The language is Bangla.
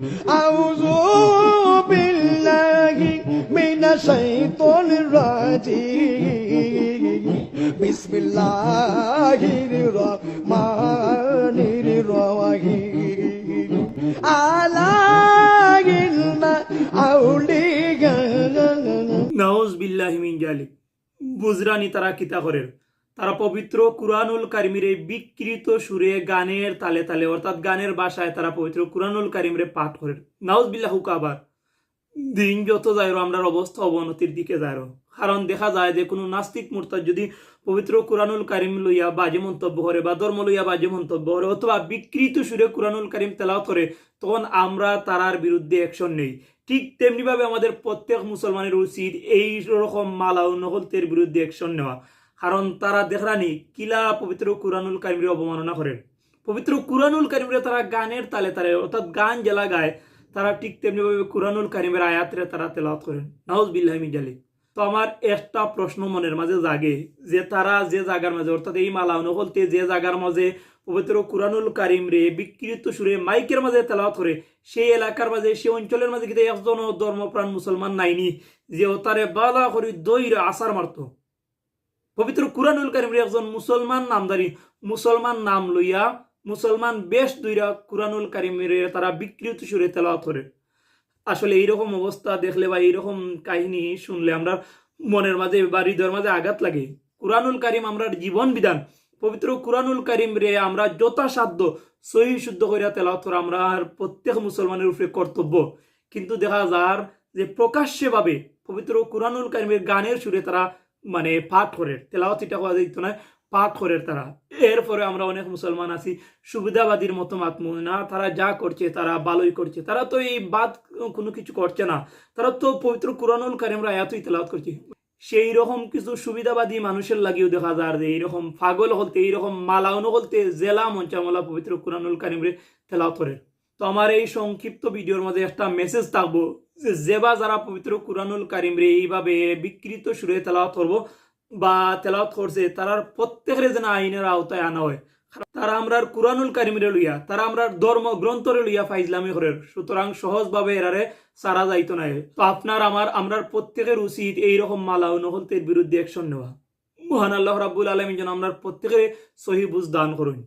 أعوذ بالله من الشيطان الرجيم بسم الله الرحمن الرحيم على الأولياء নাউজ বিল্লাহি মিন জালিক বুজরানি তারা কিতা করেন তারা পবিত্র কুরআনুল কারিমের বিকৃত সুরে গানের তালে তালে, অর্থাৎ গানের বাসায় তারা পবিত্র কুরআনুল কারিমরে পাঠ করেন। নাউজ বিল্লাহ আবার। দিন যত যায় আমরার অবস্থা অবনতির দিকে যায় কারণ দেখা যায় যে কোনো নাস্তিক মূর্তার যদি পবিত্র কুরআনুল কারিম লইয়া বাজে মন্তব্য করে বা ধর্ম লইয়া বাজে মন্তব্য করে অথবা বিকৃত সুরে কুরআনুল কারিম তেলাওয়াত করে, তখন আমরা তারার বিরুদ্ধে অ্যাকশন নেই। ঠিক তেমনিভাবে আমাদের প্রত্যেক মুসলমানের উচিত এই রকম মালা ও নহলতের বিরুদ্ধে অ্যাকশন নেওয়া। কারণ তারা দেখরানি কিলা পবিত্র কুরআনুল কারিমের অবমাননা করেন। পবিত্র কুরআনুল কারিমের তারা গানের তালে তালে, অর্থাৎ গান জেলা গায়, তারা ঠিক তেমনিভাবে কুরআনুল কারিমের আয়াতরে তারা তেলাওয়াত করেন। নাউজ বিল্লাহি জালিক। তো আমার একটা প্রশ্ন মনের মাঝে জাগে যে তারা যে জায়গার মাঝে, অর্থাৎ এই মালা নহলতে যে জায়গার মাঝে পবিত্র কুরআনুল কারিম রে বিকৃত সুরে মাইকের মাঝে তেলাওয়াত করে, সেই এলাকার মাঝে, সেই অঞ্চলের মাঝে কিন্তু একজন ধর্মপ্রাণ মুসলমান নাইনি যে ও তারে বালা করি দইরে আসার মারত? পবিত্র কুরআনুল কারিম রে একজন মুসলমান নামদারি মুসলমান নাম লইয়া মুসলমান বেশ দুইরা কুরআনুল কারিমের তারা বিকৃত সুরে তেলাওয়াত করে। আসলে এইরকম অবস্থা দেখলে বা এইরকম কাহিনী শুনলে আমরা মনের মাঝে বা হৃদয়ের মাঝে আঘাত লাগে। কুরআনুল কারিম আমরা জীবন বিধান। পবিত্র কুরআনুল কারিম রে আমরা যথাসাধ্য সহি শুদ্ধ করিয়া তেলাওয়াত করা আমরা প্রত্যেক মুসলমানের উপরে কর্তব্য। কিন্তু দেখা যার যে প্রকাশ্যভাবে পবিত্র কুরআনুল কারিমের গানের সুরে তারা মানে পাঠ করে তেলাওয়াত এটা করা যেত না পাঠ করে তারা। এরপরে আমরা অনেক মুসলমান আছি, সুবিধাবাদীর মতো মাতমু। না, তারা যা করছে তারা ভালোই করছে। তারা তো এই বাদ কোনো কিছু করছে না। তারা তো পবিত্র কুরআনুল কারিমরা এতই তেলাওয়াত করছে। সেই রকম কিছু সুবিধাবাদী মানুষের লাগিও দেখা যায় যে এইরকম পাগল হলতে, এইরকম মালাউন হলতে, জেলা মঞ্চামলা পবিত্র কুরআনুল কারিমরে তেলাওয়াত করে। তো আমার এই সংক্ষিপ্ত ভিডিওর মধ্যে একটা মেসেজ থাকব যে, যেবা যারা পবিত্র কুরআনুল কারিমরে এইভাবে বিকৃত সুরে তেলাওয়াত করব বা তেলাওয়াত করছে তারার প্রত্যেকের যেন আইনের আওতায় আনা হয়। তারা আমরার কুরআনুল কারিমরে লইয়া, তারা আমরার ধর্ম গ্রন্থরে লইয়া ফাইজলামি করে, সুতরাং সহজভাবে এরারে সারা যাইতো না। তো আপনার আমার, আমরার প্রত্যেকের উচিত এইরকম মালা নহলতের বিরুদ্ধে অ্যাকশন নেওয়া। মহান আল্লাহ রাব্বুল আলমী যেন আমরা প্রত্যেকের সহি বুঝ দান করুন।